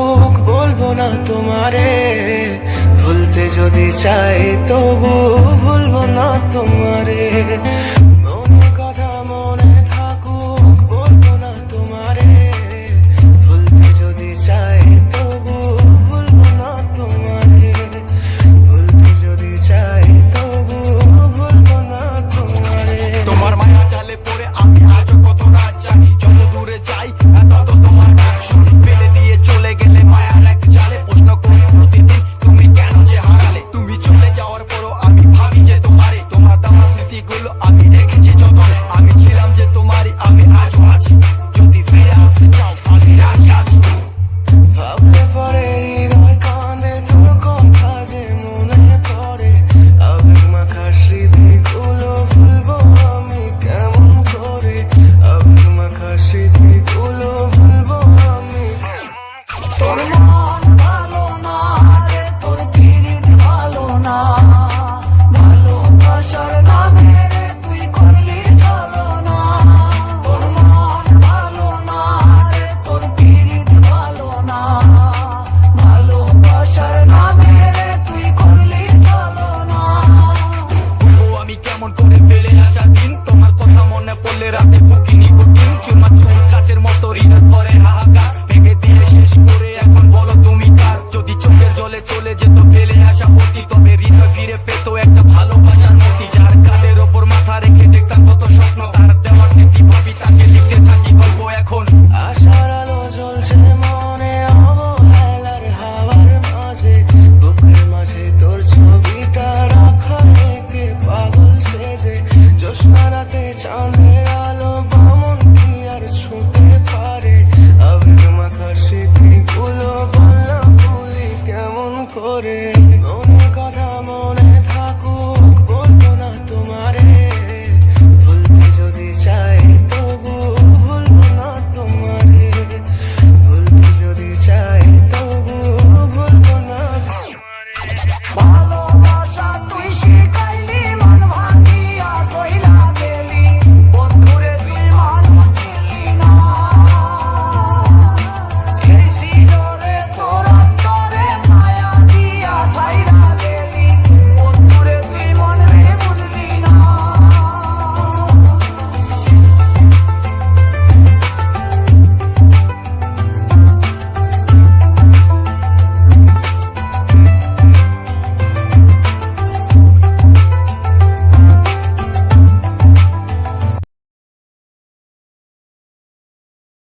মুখ বলব না তোমারে। ভুলতে যদি চাই তবু ভুলবো না দেখেছি যত আমি ছিলাম যে তোমারই আমি আজও আছি। ফিরে আসা দিন তোমার কথা মনে পড়লে রাতে বুকে ore